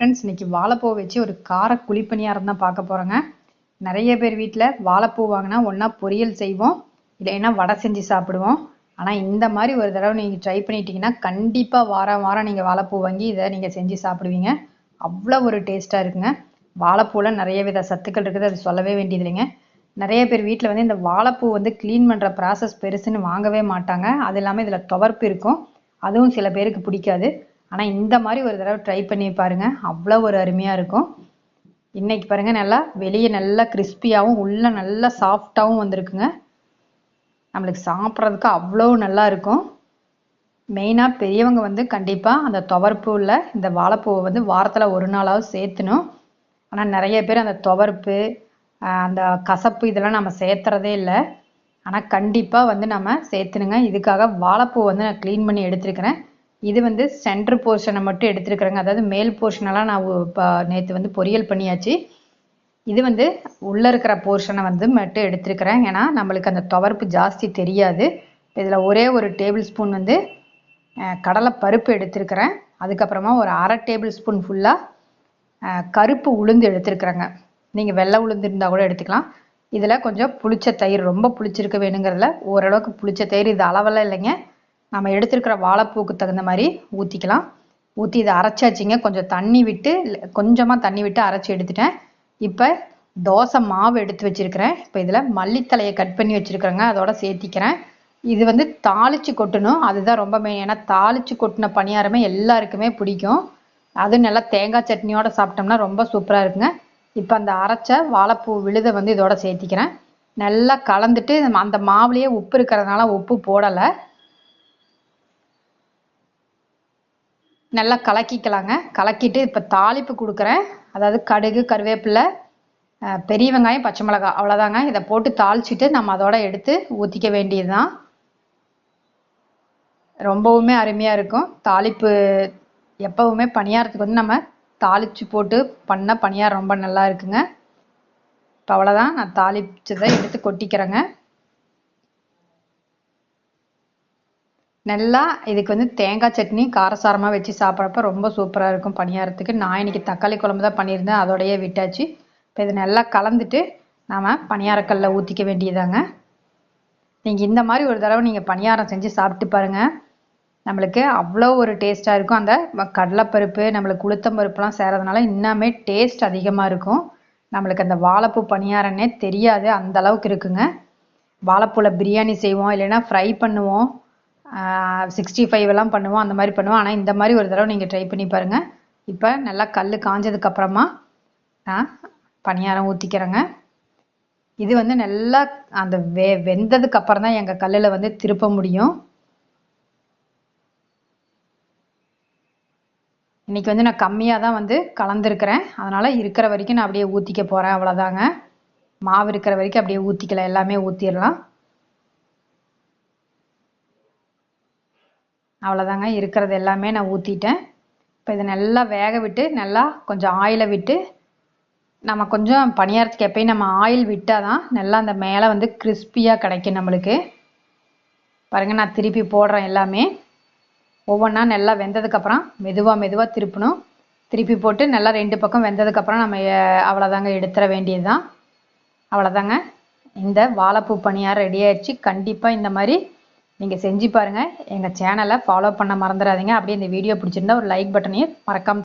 Friends இன்னைக்கு வாழைப்பூ வச்சு ஒரு கார குழிப்பணியாரம் தான் பார்க்க போகிறோங்க நிறைய பேர் வீட்டில் வாழைப்பூ வாங்கினா ஒன்றா பொரியல் செய்வோம் இல்லைன்னா வடை செஞ்சு சாப்பிடுவோம். ஆனால் இந்த மாதிரி ஒரு தடவை நீங்கள் ட்ரை பண்ணிட்டீங்கன்னா கண்டிப்பாக வாரம் வாரம் நீங்கள் வாழைப்பூ வாங்கி இதை நீங்கள் செஞ்சு சாப்பிடுவீங்க. அவ்வளோ ஒரு டேஸ்ட்டாக இருக்குங்க. வாழைப்பூவில் நிறைய வித சத்துக்கள் இருக்குது அது சொல்லவே வேண்டியது இல்லைங்க நிறைய பேர் வீட்டில் வந்து இந்த வாழைப்பூ வந்து க்ளீன் பண்ணுற ப்ராசஸ் பெருசுன்னு வாங்கவே மாட்டாங்க. அது இல்லாமல் இதில் துவர்ப்பு இருக்கும். அதுவும் சில பேருக்கு பிடிக்காது. ஆனால் இந்த மாதிரி ஒரு தடவை ட்ரை பண்ணி பாருங்கள் அவ்வளோ ஒரு அருமையாக இருக்கும். இன்னைக்கு பாருங்கள் நல்லா வெளியே நல்லா கிறிஸ்பியாகவும் உள்ள நல்லா சாஃப்டாகவும் வந்திருக்குங்க. நம்மளுக்கு சாப்பிட்றதுக்கு அவ்வளோ நல்லா இருக்கும். மெயினாக பெரியவங்க வந்து கண்டிப்பாக அந்த துவர்ப்பு உள்ள இந்த வாழைப்பூவை வந்து வாரத்தில் ஒரு நாளாவது சேர்த்துணும். ஆனால் நிறைய பேர் அந்த துவர்ப்பு அந்த கசப்பு இதெல்லாம் நம்ம சேர்த்துறதே இல்லை. ஆனால் கண்டிப்பாக வந்து நம்ம சேர்த்துனுங்க இதுக்காக வாழைப்பூ வந்து நான் க்ளீன் பண்ணி எடுத்துருக்கிறேன். இது வந்து சென்டர் போர்ஷனை மட்டும் எடுத்துருக்குறேங்க. அதாவது மேல் போர்ஷனெல்லாம் நான் இப்போ நேற்று வந்து பொரியல் பண்ணியாச்சு. இது வந்து உள்ளே இருக்கிற போர்ஷனை வந்து மட்டும் எடுத்துருக்குறேன். ஏன்னா நம்மளுக்கு அந்த துவர்ப்பு ஜாஸ்தி தெரியாது. இதில் ஒரே ஒரு டேபிள் ஸ்பூன் வந்து கடலை பருப்பு எடுத்துருக்குறேன். அதுக்கப்புறமா ஒரு அரை டேபிள் ஸ்பூன் ஃபுல்லாக கருப்பு உளுந்து எடுத்துருக்குறேங்க. நீங்கள் வெள்ளை உளுந்து இருந்தால் கூட எடுத்துக்கலாம். இதில் கொஞ்சம் புளிச்ச தயிர் ரொம்ப புளிச்சிருக்க வேணுங்கிறதுல ஓரளவுக்கு புளிச்ச தயிர். இது அளவெல்லாம் இல்லைங்க. நம்ம எடுத்திருக்கிற வாழைப்பூக்கு தகுந்த மாதிரி ஊற்றிக்கலாம் ஊற்றி இதை அரைச்சாச்சிங்க. கொஞ்சம் தண்ணி விட்டு கொஞ்சமாக தண்ணி விட்டு அரைச்சி எடுத்துட்டேன். இப்போ தோசை மாவு எடுத்து வச்சுருக்கிறேன். இப்போ இதில் மல்லித்தலையை கட் பண்ணி வச்சுருக்கிறேங்க. அதோட சேர்த்திக்கிறேன். இது வந்து தாளித்து கொட்டணும். அதுதான் ரொம்ப மெயின் ஏன்னா தாளித்து கொட்டின பணியாரமே எல்லாருக்குமே பிடிக்கும். அதுவும் நல்லா தேங்காய் சட்னியோட சாப்பிட்டோம்னா ரொம்ப சூப்பராக இருக்குங்க. இப்போ அந்த அரைச்ச வாழைப்பூ விழுதை வந்து இதோட சேர்த்திக்கிறேன். நல்லா கலந்துட்டு அந்த மாவுலேயே உப்பு இருக்கிறதுனால உப்பு போடலை. நல்லா கலக்கிக்கலாங்க. கலக்கிட்டு இப்போ தாளிப்பு கொடுக்குறேன். அதாவது கடுகு கருவேப்பிலை பெரிய வெங்காயம் பச்சை மிளகாய் அவ்வளோதாங்க இதை போட்டு தாளிச்சிட்டு நம்ம அதோட எடுத்து ஊற்றிக்க வேண்டியது தான் ரொம்பவுமே அருமையாக இருக்கும். தாளிப்பு எப்போவுமே பணியாரத்துக்கு வந்து நம்ம தாளித்து போட்டு பண்ண பணியாரம் ரொம்ப நல்லா இருக்குங்க. இப்போ அவ்வளோதான் நான் தாளிச்சதை எடுத்து கொட்டிக்கிறேங்க. நல்லா இதுக்கு வந்து தேங்காய் சட்னி காரசாரமாக வச்சு சாப்பிட்றப்ப ரொம்ப சூப்பராக இருக்கும் பணியாரத்துக்கு. நான் இன்னைக்கு தக்காளி குழம்பு தான் பண்ணியிருந்தேன். அதோடையே விட்டாச்சு. இப்போ இது நல்லா கலந்துட்டு நாம் பணியாரக்கல்ல ஊற்றிக்க வேண்டியதாங்க. நீங்கள் இந்த மாதிரி ஒரு தடவை நீங்கள் பணியாரம் செஞ்சு சாப்பிட்டு பாருங்கள் நம்மளுக்கு அவ்வளோ ஒரு டேஸ்ட்டாக இருக்கும். அந்த கடலைப்பருப்பு நம்மளுக்கு உளுத்தம் பருப்புலாம் சேரதுனால இன்னமே டேஸ்ட் அதிகமாக இருக்கும். நம்மளுக்கு அந்த வாழைப்பூ பணியாரன்னே தெரியாது. அந்த அளவுக்கு இருக்குங்க. வாழைப்பூவில் பிரியாணி செய்வோம். இல்லைன்னா ஃப்ரை பண்ணுவோம். சிக்ஸ்டி ஃபைவ் எல்லாம் பண்ணுவோம் அந்த மாதிரி பண்ணுவோம். ஆனால் இந்த மாதிரி ஒரு தடவை நீங்கள் ட்ரை பண்ணி பாருங்கள் இப்போ நல்லா கல் காஞ்சதுக்கப்புறமா நான் பணியாரம் ஊற்றிக்கிறேங்க இது வந்து நல்லா அந்த வெ வெந்ததுக்கு அப்புறம் தான் எங்கள் கல்லில் வந்து திருப்ப முடியும். இன்றைக்கி வந்து நான் கம்மியாக தான் வந்து கலந்துருக்கிறேன். அதனால் இருக்கிற வரைக்கும் நான் அப்படியே ஊற்றிக்க போகிறேன் அவ்வளோதாங்க மாவு இருக்கிற வரைக்கும் அப்படியே ஊற்றிக்கலாம் எல்லாமே ஊற்றிடலாம் அவ்வளோதாங்க இருக்கிறது எல்லாமே நான் ஊற்றிட்டேன் இப்போ இதை நல்லா வேக விட்டு நல்லா கொஞ்சம் ஆயிலை விட்டு நம்ம கொஞ்சம் பணியாரத்துக்கு எப்பயும் நம்ம ஆயில் விட்டால் தான் நல்லா அந்த மேலே வந்து கிறிஸ்பியாக கிடைக்கும் நம்மளுக்கு. பாருங்கள் நான் திருப்பி போடுறேன் எல்லாமே. ஒவ்வொன்றா நல்லா வெந்ததுக்கப்புறம் மெதுவாக மெதுவாக திருப்பணும். திருப்பி போட்டு நல்லா ரெண்டு பக்கம் வெந்ததுக்கப்புறம் நம்ம அவ்வளோதாங்க எடுத்துட வேண்டியது தான் அவ்வளோதாங்க இந்த வாழைப்பூ பணியாரம் ரெடி ஆயிடுச்சு. கண்டிப்பாக இந்த மாதிரி நீங்கள் செஞ்சு பாருங்கள் எங்கள் சேனலை ஃபாலோ பண்ண மறந்துடாதீங்க. அப்படியே இந்த வீடியோ பிடிச்சிருந்தா ஒரு லைக் பட்டனையும் மறக்காம